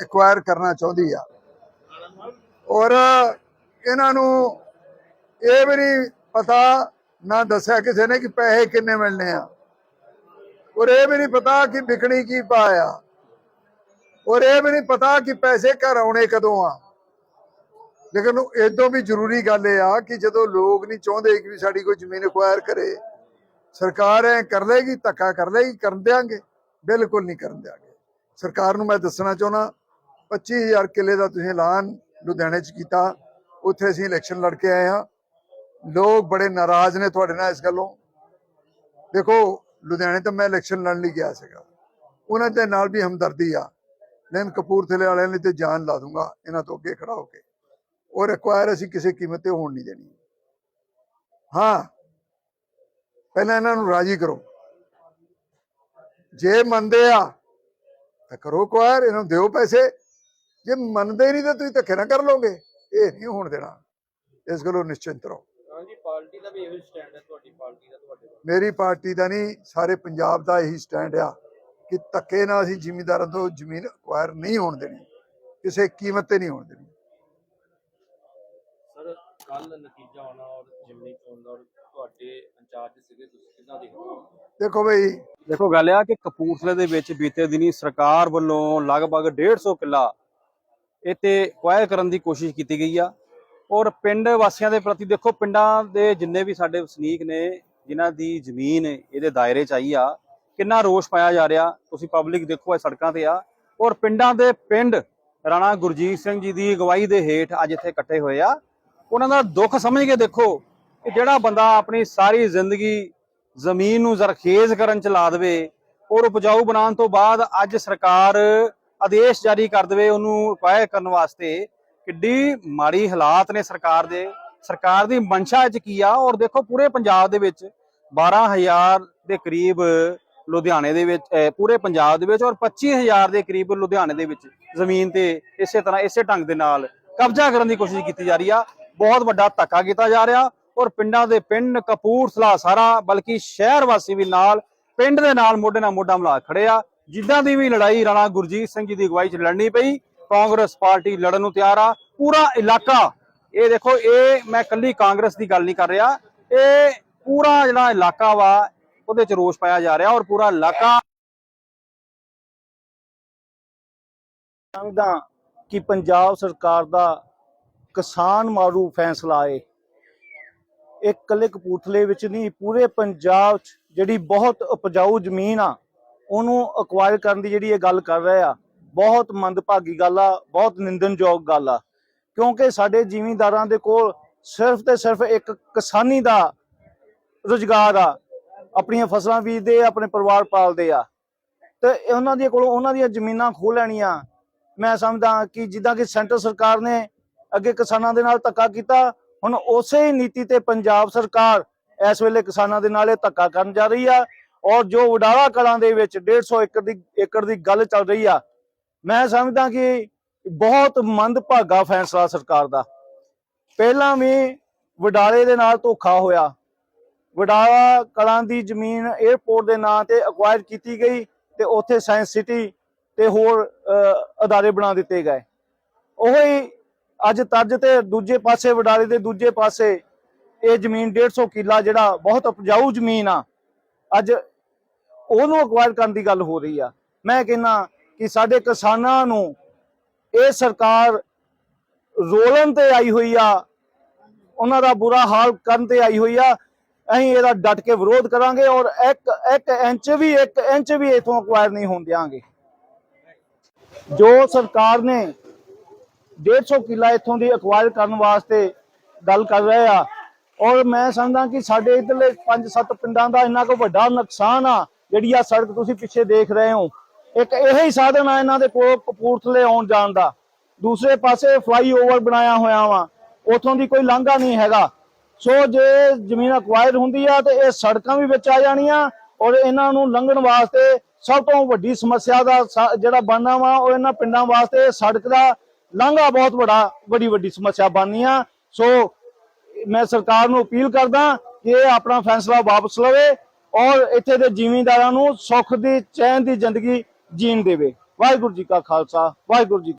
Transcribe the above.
Acquire ਕਰਨਾ ਚਾਹੁੰਦੀ ਆ। ਔਰ ਇਹਨਾਂ ਨੂੰ ਇਹ ਵੀ ਨਹੀਂ ਪਤਾ ਨਾ ਦੱਸਿਆ ਕਿਸੇ ਨੇ ਕਿ ਪੈਸੇ ਕਿੰਨੇ ਮਿਲਨੇ ਆ। ਔਰ ਇਹ ਵੀ ਨਹੀਂ ਪਤਾ ਕਿ ਵਿਕਣੀ ਕੀ ਪਾਇਆ। ਔਰ ਇਹ ਵੀ ਨਹੀਂ ਪਤਾ ਕਿ ਪੈਸੇ ਘਰ ਆਉਣੇ ਕਦੋਂ ਆ। ਲੇਕਿਨ ਇਦੋਂ ਵੀ ਜ਼ਰੂਰੀ ਗੱਲ ਇਹ ਆ ਕਿ ਜਦੋਂ ਲੋਕ ਨਹੀਂ ਚਾਹੁੰਦੇ ਕਿ ਵੀ ਸਾਡੀ ਕੋਈ ਜ਼ਮੀਨ ਐਕਵਾਇਰ ਕਰੇ, ਸਰਕਾਰ ਐ ਕਰ ਲੇਗੀ ਧੱਕਾ ਕਰ ਲੇਗੀ ਕਰਨ ਦਿਆਂਗੇ, ਬਿਲਕੁਲ ਨਹੀਂ ਕਰਨ ਦਿਆਂਗੇ। ਸਰਕਾਰ ਨੂੰ ਮੈਂ ਦੱਸਣਾ ਚਾਹੁੰਦਾ 25000 ਕਿੱਲੇ ਦਾ ਤੁਸੀਂ ਐਲਾਨ ਲੁਧਿਆਣੇ 'ਚ ਕੀਤਾ। ਉੱਥੇ ਅਸੀਂ ਇਲੈਕਸ਼ਨ ਲੜ ਕੇ ਆਏ ਹਾਂ। ਲੋਕ ਬੜੇ ਨਾਰਾਜ਼ ਨੇ ਤੁਹਾਡੇ ਨਾਲ ਇਸ ਗੱਲੋਂ। ਦੇਖੋ, ਲੁਧਿਆਣੇ ਤੋਂ ਮੈਂ ਇਲੈਕਸ਼ਨ ਲੜਨ ਲਈ ਗਿਆ ਸੀਗਾ। ਉਹਨਾਂ ਦੇ ਨਾਲ ਵੀ ਹਮਦਰਦੀ ਆ। ਲੈਨ ਕਪੂਰਥਲੇ ਵਾਲਿਆਂ ਲਈ ਤੇ ਜਾਨ ਲਾ ਦੂੰਗਾ। ਇਹਨਾਂ ਤੋਂ ਅੱਗੇ ਖੜਾ ਹੋ ਕੇ। ਔਰ ਐਕਵਾਇਰ ਅਸੀਂ ਕਿਸੇ ਕੀਮਤ ਤੇ ਹੋਣ ਨਹੀਂ ਦੇਣੀ। ਹਾਂ। ਪਹਿਲਾਂ ਇਹਨਾਂ ਨੂੰ ਰਾਜੀ ਕਰੋ। ਜੇ ਮੰਨਦੇ ਆ, ਤਾਂ ਕਰੋ ਐਕਵਾਇਰ ਇਹਨਾਂ ਨੂੰ ਦਿਓ ਪੈਸੇ। ਜੇ ਮੰਨਦੇ ਨਹੀਂ ਤਾਂ ਤੁਸੀਂ ਧੱਕੇ ਨਾ ਕਰ ਲੋਗੇ ਇਹ ਨਹੀਂ ਹੋਣ ਦੇਣਾ। ਇਸ ਗੱਲੋਂ ਨਿਸ਼ਚਿੰਤ ਰਹੋ। ਹਾਂਜੀ ਪਾਰਟੀ ਦਾ ਵੀ ਇਹੋ ਸਟੈਂਡ ਹੈ ਤੁਹਾਡੀ ਪਾਰਟੀ ਦਾ ਤੁਹਾਡੇ ਦਾ ਮੇਰੀ ਪਾਰਟੀ ਦਾ ਨਹੀਂ ਸਾਰੇ ਪੰਜਾਬ ਦਾ ਇਹੀ ਸਟੈਂਡ ਆ ਕਿ ਧੱਕੇ ਨਾਲ ਅਸੀਂ ਜ਼ਿਮੀਂਦਾਰਾਂ ਤੋਂ ਜ਼ਮੀਨ ਅਕਵਾਇਰ ਨਹੀਂ ਹੋਣ ਦੇਣੀ। ਕਿਸੇ ਕੀਮਤ ਤੇ ਨਹੀਂ ਹੋਣ ਦੇਣੀ। ਸਰ ਕੱਲ ਨਤੀਜਾ ਆਉਣਾ ਔਰ ਜਿਮਨੀ ਚੋਣ ਦਾ ਔਰ ਤੁਹਾਡੇ ਇੰਚਾਰਜ ਸੀਗੇ ਤੁਸੀਂ ਕਿੱਦਾਂ ਦੇਖਦੇ ਹੋ? ਦੇਖੋ ਬਈ। ਦੇਖੋ ਗੱਲ ਆ ਕਿ ਕਪੂਰਥਲੇ ਦੇ ਵਿੱਚ ਬੀਤੇ ਦਿਨੀ ਸਰਕਾਰ ਵੱਲੋਂ ਲਗਭਗ 150 ਕਿੱਲਾ ਇੱਥੇ ਕੁਆਇਰ ਕਰਨ ਦੀ ਕੋਸ਼ਿਸ਼ ਕੀਤੀ ਗਈ ਆ। ਔਰ ਪਿੰਡ ਵਾਸੀਆਂ ਦੇ ਪ੍ਰਤੀ ਦੇਖੋ, ਪਿੰਡਾਂ ਦੇ ਜਿੰਨੇ ਵੀ ਸਾਡੇ ਵਸਨੀਕ ਨੇ, ਜਿਨ੍ਹਾਂ ਦੀ ਜ਼ਮੀਨ ਇਹਦੇ ਦਾਇਰੇ 'ਚ ਆਈ ਆ, ਕਿੰਨਾ ਰੋਸ਼ ਪਾਇਆ ਜਾ ਰਿਹਾ। ਤੁਸੀਂ ਪਬਲਿਕ ਦੇਖੋ, ਇਹ ਸੜਕਾਂ ਤੇ ਆ। ਔਰ ਪਿੰਡਾਂ ਦੇ ਪਿੰਡ ਰਾਣਾ ਗੁਰਜੀਤ ਸਿੰਘ ਜੀ ਦੀ ਅਗਵਾਈ ਦੇ ਹੇਠ ਅੱਜ ਇੱਥੇ ਇਕੱਠੇ ਹੋਏ ਆ। ਉਹਨਾਂ ਦਾ ਦੁੱਖ ਸਮਝ ਕੇ ਦੇਖੋ ਕਿ ਜਿਹੜਾ ਬੰਦਾ ਆਪਣੀ ਸਾਰੀ ਜ਼ਿੰਦਗੀ ਜ਼ਮੀਨ ਨੂੰ ਜ਼ਰਖੇਜ਼ ਕਰਨ ਚ ਲਾ ਦੇਵੇ ਔਰ ਉਪਜਾਊ ਬਣਾਉਣ ਤੋਂ ਬਾਅਦ ਅੱਜ ਸਰਕਾਰ ਆਦੇਸ਼ ਜਾਰੀ ਕਰ ਦੇਵੇ ਉਹਨੂੰ ਰਿਕਵਾਇਰ ਕਰਨ ਵਾਸਤੇ, ਕਿੱਡੀ ਮਾੜੀ ਹਾਲਾਤ ਨੇ ਸਰਕਾਰ ਦੇ। ਸਰਕਾਰ ਦੀ ਮਨਸ਼ਾ ਚ ਕੀ ਆ? ਔਰ ਦੇਖੋ ਪੂਰੇ ਪੰਜਾਬ ਦੇ ਵਿੱਚ 12000 ਦੇ ਕਰੀਬ ਲੁਧਿਆਣੇ ਦੇ ਵਿੱਚ ਪੂਰੇ ਪੰਜਾਬ ਦੇ ਵਿੱਚ ਔਰ 25000 ਦੇ ਕਰੀਬ ਲੁਧਿਆਣੇ ਦੇ ਵਿੱਚ ਜ਼ਮੀਨ ਤੇ ਇਸੇ ਤਰ੍ਹਾਂ, ਇਸੇ ਢੰਗ ਦੇ ਨਾਲ ਕਬਜ਼ਾ ਕਰਨ ਦੀ ਕੋਸ਼ਿਸ਼ ਕੀਤੀ ਜਾ ਰਹੀ ਆ। ਬਹੁਤ ਵੱਡਾ ਧੱਕਾ ਕੀਤਾ ਜਾ ਰਿਹਾ ਔਰ ਪਿੰਡਾਂ ਦੇ ਪਿੰਡ, ਕਪੂਰਥਲਾ ਸਾਰਾ, ਬਲਕਿ ਸ਼ਹਿਰ ਵਾਸੀ ਵੀ ਨਾਲ, ਪਿੰਡ ਦੇ ਨਾਲ ਮੋਢੇ ਨਾਲ ਮੋਢਾ ਮਿਲਾ ਖੜੇ ਆ। ਜਿੱਦਾਂ ਦੀ ਵੀ ਲੜਾਈ ਰਾਣਾ ਗੁਰਜੀਤ ਸਿੰਘ ਜੀ ਦੀ ਅਗਵਾਈ 'ਚ ਲੜਨੀ ਪਈ, ਕਾਂਗਰਸ ਪਾਰਟੀ ਲੜਨ ਨੂੰ ਤਿਆਰ ਆ। ਪੂਰਾ ਇਲਾਕਾ, ਇਹ ਦੇਖੋ, ਇਹ ਮੈਂ ਕੱਲੀ ਕਾਂਗਰਸ ਦੀ ਗੱਲ ਨਹੀਂ ਕਰ ਰਿਹਾ। ਇਹ ਪੂਰਾ ਜਿਹੜਾ ਇਲਾਕਾ ਵਾ, ਉਹਦੇ 'ਚ ਰੋਸ ਪਾਇਆ ਜਾ ਰਿਹਾ ਔਰ ਪੂਰਾ ਇਲਾਕਾ ਚਾਹੁੰਦਾ ਕਿ ਪੰਜਾਬ ਸਰਕਾਰ ਦਾ ਕਿਸਾਨ ਮਾਰੂ ਫੈਸਲਾ ਏ ਇਹ ਕੱਲੇ ਕਪੂਰਥਲੇ ਵਿੱਚ ਨਹੀਂ, ਪੂਰੇ ਪੰਜਾਬ 'ਚ ਜਿਹੜੀ ਬਹੁਤ ਉਪਜਾਊ ਜ਼ਮੀਨ ਆ ਉਹਨੂੰ ਅਕਵਾਇਰ ਕਰਨ ਦੀ ਜਿਹੜੀ ਇਹ ਗੱਲ ਕਰ ਰਹੇ ਆ, ਬਹੁਤ ਮੰਦਭਾਗੀ ਗੱਲ ਆ, ਬਹੁਤ ਨਿੰਦਨਯੋਗ ਗੱਲ ਆ। ਕਿਉਂਕਿ ਸਾਡੇ ਜ਼ਿਮੀਂਦਾਰਾਂ ਦੇ ਕੋਲ ਸਿਰਫ ਤੇ ਸਿਰਫ ਇੱਕ ਕਿਸਾਨੀ ਦਾ ਰੁਜ਼ਗਾਰ ਆ, ਆਪਣੀਆਂ ਫਸਲਾਂ ਬੀਜਦੇ ਆ, ਆਪਣੇ ਪਰਿਵਾਰ ਪਾਲਦੇ ਆ। ਤੇ ਉਹਨਾਂ ਦੇ ਕੋਲੋਂ ਉਹਨਾਂ ਦੀਆਂ ਜ਼ਮੀਨਾਂ ਖੋਹ ਲੈਣੀਆਂ। ਮੈਂ ਸਮਝਦਾ ਕਿ ਜਿੱਦਾਂ ਕਿ ਸੈਂਟਰ ਸਰਕਾਰ ਨੇ ਅੱਗੇ ਕਿਸਾਨਾਂ ਦੇ ਨਾਲ ਧੱਕਾ ਕੀਤਾ, ਹੁਣ ਉਸੇ ਨੀਤੀ ਤੇ ਪੰਜਾਬ ਸਰਕਾਰ ਇਸ ਵੇਲੇ ਕਿਸਾਨਾਂ ਦੇ ਨਾਲ ਇਹ ਧੱਕਾ ਕਰਨ ਜਾ ਰਹੀ ਆ। ਔਰ ਜੋ ਵਡਾਲਾ ਕਲਾਂ ਦੇ ਵਿੱਚ 150 ਏਕੜ ਦੀ ਏਕੜ ਦੀ ਗੱਲ ਚੱਲ ਰਹੀ ਆ, ਮੈਂ ਸਮਝਦਾ ਕਿ ਬਹੁਤ ਮੰਦਭਾਗਾ ਫੈਸਲਾ ਸਰਕਾਰ ਦਾ। ਪਹਿਲਾਂ ਵੀ ਵਡਾਲੇ ਦੇ ਨਾਲ ਧੋਖਾ ਹੋਇਆ। ਵਡਾਲਾ ਕਲਾਂ ਦੀ ਜ਼ਮੀਨ 에ਅਰਪੋਰਟ ਦੇ ਨਾਂ ਤੇ ਅਕਵਾਇਰ ਕੀਤੀ ਗਈ ਤੇ ਉੱਥੇ ਸਾਇੰਸ ਸਿਟੀ ਤੇ ਹੋਰ ਅਦਾਰੇ ਬਣਾ ਦਿੱਤੇ ਗਏ। ਉਹੀ ਅੱਜ ਤੱਜ ਤੇ ਦੂਜੇ ਪਾਸੇ, ਵਡਾਲੇ ਦੇ ਦੂਜੇ ਪਾਸੇ ਇਹ ਜ਼ਮੀਨ 150 ਕਿੱਲਾ ਜਿਹੜਾ ਬਹੁਤ ਉਪਜਾਊ ਜ਼ਮੀਨ ਆ। ਅੱਜ ਉਹਨੂੰ ਅਕਵਾਇਰ ਕਰਨ ਦੀ ਗੱਲ ਹੋ ਰਹੀ ਆ। ਮੈਂ ਕਹਿੰਨਾ ਕਿ ਸਾਡੇ ਕਿਸਾਨਾਂ ਨੂੰ ਇਹ ਸਰਕਾਰ ਰੋਲਣ ਤੇ ਆਈ ਹੋਈ ਆ, ਉਹਨਾਂ ਦਾ ਬੁਰਾ ਹਾਲ ਕਰਨ ਤੇ ਆਈ ਹੋਈ ਆ, ਅਸੀਂ ਇਹਦਾ ਡਟ ਕੇ ਵਿਰੋਧ ਕਰਾਂਗੇ ਔਰ ਇੱਕ ਇੱਕ ਇੰਚ ਵੀ, ਇੱਕ ਇੰਚ ਵੀ ਇਥੋਂ ਅਕਵਾਇਰ ਨਹੀਂ ਹੋਣ ਦਿਆਂਗੇ। ਜੋ ਸਰਕਾਰ ਨੇ 150 ਕਿੱਲਾ ਇਥੋਂ ਦੀ ਅਕਵਾਇਰ ਕਰਨ ਵਾਸਤੇ ਗੱਲ ਕਰ ਰਹੇ ਆ, ਔਰ ਮੈਂ ਸਮਝਦਾ ਕਿ ਸਾਡੇ ਇਧਰਲੇ 5-7 ਪਿੰਡਾਂ ਦਾ ਇੰਨਾ ਕੋ ਵੱਡਾ ਨੁਕਸਾਨ ਆ ਜਿਹੜੀ ਆ ਸੜਕ ਤੁਸੀਂ ਪਿੱਛੇ ਦੇਖ ਰਹੇ ਹੋ, ਇੱਕ ਇਹ ਹੀ ਸਾਧਨ ਆ ਇਹਨਾਂ ਦੇ ਕੋਲ ਕਪੂਰਥਲੇ ਆਉਣ ਜਾਣ ਦਾ। ਦੂਸਰੇ ਪਾਸੇ ਫਲਾਈਓਵਰ ਬਣਾਇਆ ਹੋਇਆ ਵਾ, ਉਥੋਂ ਦੀ ਕੋਈ ਲਾਂਘਾ ਨਹੀਂ ਹੈਗਾ। ਸੋ ਜੇ ਜ਼ਮੀਨ ਅਕਵਾਇਰ ਹੁੰਦੀ ਆ ਤੇ ਇਹ ਸੜਕਾਂ ਵੀ ਵਿੱਚ ਆ ਜਾਣੀਆਂ ਔਰ ਇਹਨਾਂ ਨੂੰ ਲੰਘਣ ਵਾਸਤੇ ਸਭ ਤੋਂ ਵੱਡੀ ਸਮੱਸਿਆ ਦਾ ਜਿਹੜਾ ਬਣਨਾ ਵਾ, ਉਹ ਇਹਨਾਂ ਪਿੰਡਾਂ ਵਾਸਤੇ ਸੜਕ ਦਾ ਲਾਂਘਾ ਬਹੁਤ ਵੱਡਾ, ਵੱਡੀ ਵੱਡੀ ਸਮੱਸਿਆ ਬਣਨੀ ਆ ਸੋ ਮੈਂ ਸਰਕਾਰ ਨੂੰ ਅਪੀਲ ਕਰਦਾ ਕਿ ਇਹ ਆਪਣਾ ਫੈਸਲਾ ਵਾਪਸ ਲਵੇ ਔਰ ਇੱਥੇ ਦੇ ਜ਼ਿਮੀਂਦਾਰਾਂ ਨੂੰ ਸੁੱਖ ਦੀ, ਚੈਨ ਦੀ ਜ਼ਿੰਦਗੀ ਜੀਣ ਦੇਵੇ। ਵਾਹਿਗੁਰੂ ਜੀ ਕਾ ਖਾਲਸਾ, ਵਾਹਿਗੁਰੂ ਜੀ